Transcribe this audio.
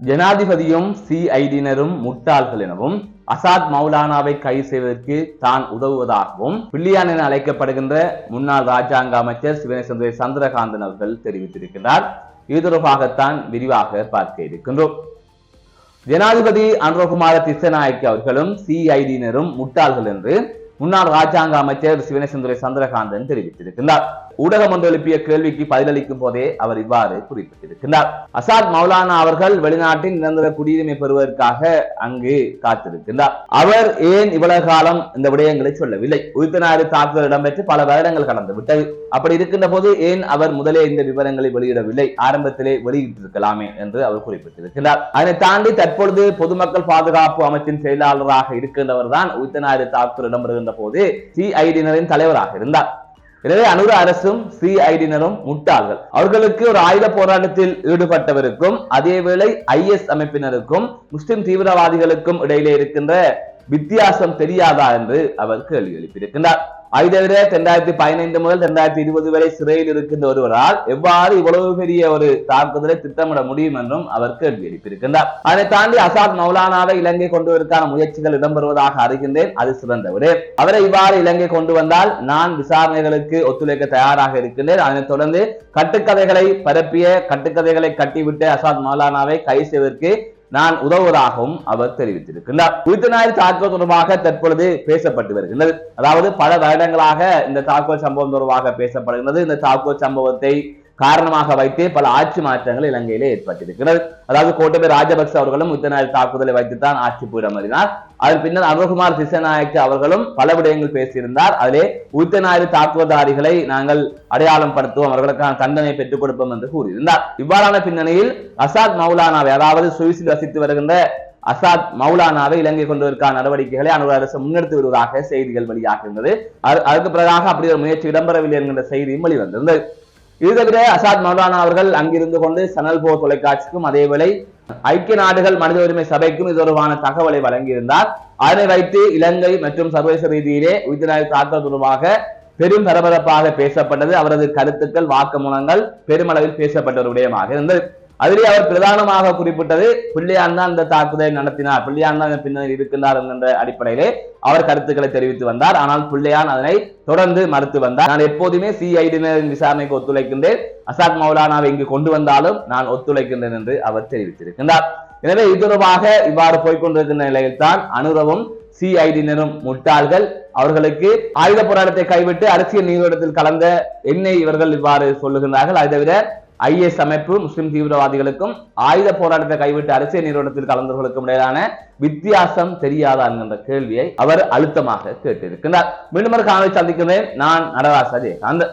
ஜனாதிபதியும் சிஐடியினரும் முட்டாள்கள் எனவும் அசாத் மௌலானாவை கைது செய்வதற்கு தான் உதவுவதாகவும் பிள்ளையான் என அழைக்கப்படுகின்ற முன்னாள் ராஜாங்க அமைச்சர் சிவனேசந்திர சந்திரகாந்தன் அவர்கள் தெரிவித்திருக்கிறார் இது தொடர்பாகத்தான் விரிவாக பார்க்க இருக்கின்றோம். ஜனாதிபதி அனுரகுமார திசநாயக் அவர்களும் சிஐடியினரும் முட்டாள்கள் என்று முன்னாள் ராஜாங்க அமைச்சர் சிவனேசந்துரை சந்திரகாந்தன் தெரிவித்திருக்கிறார் ஊடகம் ஒன்று எழுப்பிய கேள்விக்கு பதிலளிக்கும் போதே அவர் இவ்வாறு குறிப்பிட்டிருக்கிறார் அசாத் மௌலானா அவர்கள் வெளிநாட்டின் நிரந்தர குடியுரிமை பெறுவதற்காக அங்கு காத்திருக்கிறார் அவர் ஏன் இவ்வளவு காலம் இந்த விடயங்களை சொல்லவில்லை? உயிர்த்தனாறு தாக்குதல் இடம்பெற்று பல வருடங்கள் கடந்து விட்டது. அப்படி இருக்கின்ற போது ஏன் அவர் முதலே இந்த விவரங்களை வெளியிடவில்லை? ஆரம்பத்திலே வெளியிட்டிருக்கலாமே என்று அவர் குறிப்பிட்டிருக்கிறார் அதனை தாண்டி தற்பொழுது பொதுமக்கள் பாதுகாப்பு அமைச்சின் செயலாளராக இருக்கின்றவர் தான் உயிர்த்தனாறு தாக்குதல் இடம்பெறுகின்ற போது சிஐடியினரின் தலைவராக இருந்தார். எனவே அனுர அரசும் சிஐடியினரும் முட்டாள்கள். அவர்களுக்கு ஒரு ஆயுத போராட்டத்தில் ஈடுபட்டவருக்கும் அதேவேளை ஐஎஸ் அமைப்பினருக்கும் முஸ்லிம் தீவிரவாதிகளுக்கும் இடையிலே இருக்கின்ற வித்தியாசம் தெரியாதா என்று அவர் கேள்வி எழுப்பியிருக்கின்றார். அதை தவிர பதினைந்து முதல் ரெண்டாயிரத்தி இருபது வரை சிறையில் இருக்கின்ற ஒருவரால் எவ்வாறு இவ்வளவு பெரிய ஒரு தாக்குதலை திட்டமிட முடியும் என்றும் அவர் கேள்வி எழுப்பியிருக்கின்றார். அதை தாண்டி அசாத் மௌலானாவை இலங்கை கொண்டு வருவதற்கான முயற்சிகள் இடம்பெறுவதாக அறிகின்றேன். அது சிறந்தவரே. அவரை இவ்வாறு இலங்கை கொண்டு வந்தால் நான் விசாரணைகளுக்கு ஒத்துழைக்க தயாராக இருக்கின்றேன். அதனைத் தொடர்ந்து கட்டுக்கதைகளை பரப்பிய கட்டுக்கதைகளை கட்டிவிட்டு அசாத் மௌலானாவை கைது செய்வதற்கு நான் உதவுவதாகவும் அவர் தெரிவித்திருக்கிறார் உயிர்த்தநாயர் தாக்குதல் தொடர்பாக தற்பொழுது பேசப்பட்டு வருகின்றது. அதாவது பல வருடங்களாக இந்த தாக்குதல் சம்பவம் தொடர்பாக பேசப்படுகிறது இந்த தாக்குதல் சம்பவத்தை காரணமாக வைத்தே பல ஆட்சி மாற்றங்கள் இலங்கையிலே ஏற்பட்டிருக்கிறது. அதாவது கோட்டபய ராஜபக்ச அவர்களும் உயிர்த்தநாயர் தாக்குதலை வைத்துத்தான் ஆட்சி பீடமறினார் அதன் பின்னர் அனுகுமார் திசநாயக்க அவர்களும் பல விடயங்கள் பேசியிருந்தார். அதிலே உயிர்த்தநாயர் தாக்குவதாரிகளை நாங்கள் அடையாளம் படுத்துவோம் அவர்களுக்கான தண்டனை பெற்றுக் கொடுப்போம் என்று கூறியிருந்தார். இவ்வாறான பின்னணியில் அசாத் மௌலானாவை அதாவது சுவிசில் வசித்து வருகின்ற அசாத் மௌலானாவை இலங்கை கொண்டு நடவடிக்கைகளை அனுர் அரசு முன்னெடுத்து வருவதாக செய்திகள் வெளியாகிருந்தது அதுக்கு பிறகாக அப்படி ஒரு முயற்சி இடம்பெறவில்லை என்கின்ற செய்தியும் வெளிவந்திருந்தது. இது தவிர அசாத் மௌலானா அவர்கள் அங்கிருந்து கொண்டு சனல் போர் தொலைக்காட்சிக்கும் அதேவேளை ஐக்கிய நாடுகள் மனித உரிமை சபைக்கும் இது தொடர்பான தகவலை வழங்கியிருந்தார். அதனை வைத்து இலங்கை மற்றும் சர்வதேச ரீதியிலே உயிர்நாய் தாக்கல் தொடர்பாக பெரும் பரபரப்பாக பேசப்பட்டது. அவரது கருத்துக்கள் வாக்குமூலங்கள் பெருமளவில் பேசப்பட்ட ஒரு விடயமாக இருந்தது. அதிலே அவர் பிரதானமாக குறிப்பிட்டது பிள்ளையான் தான் இந்த தாக்குதலை நடத்தினார். பிள்ளையான் தான் பின்னர் இருக்கின்றார் என்கின்ற அடிப்படையிலே அவர் கருத்துக்களை தெரிவித்து வந்தார். ஆனால் பிள்ளையான் அதனை தொடர்ந்து மறுத்து வந்தார். நான் எப்போதுமே சிஐடியினரின் விசாரணைக்கு ஒத்துழைக்கின்றேன். அசாத் மௌலானாவை இங்கு கொண்டு வந்தாலும் நான் ஒத்துழைக்கின்றேன் என்று அவர் தெரிவித்திருக்கின்றார். எனவே இது தொடர்பாக இவ்வாறு போய்கொண்டிருக்கின்ற நிலையில் தான் அனுரவும் சிஐடியினரும் முட்டாள்கள். அவர்களுக்கு ஆயுத போராட்டத்தை கைவிட்டு அரசியல் நீரோட்டத்தில் கலந்த என்னை இவர்கள் இவ்வாறு சொல்லுகின்றார்கள். அதை தவிர ஐஎஸ் அமைப்பு முஸ்லிம் தீவிரவாதிகளுக்கும் ஆயுத போராட்டத்தை கைவிட்டு அரசியல் நிறுவனத்தில் கலந்தவர்களுக்கும் இடையிலான வித்தியாசம் தெரியாதா என்கின்ற கேள்வியை அவர் அழுத்தமாக கேட்டிருக்கிறார் மீண்டும் ஒரு காணொலி சந்திக்கிறேன் நான் நடராஜ் அந்த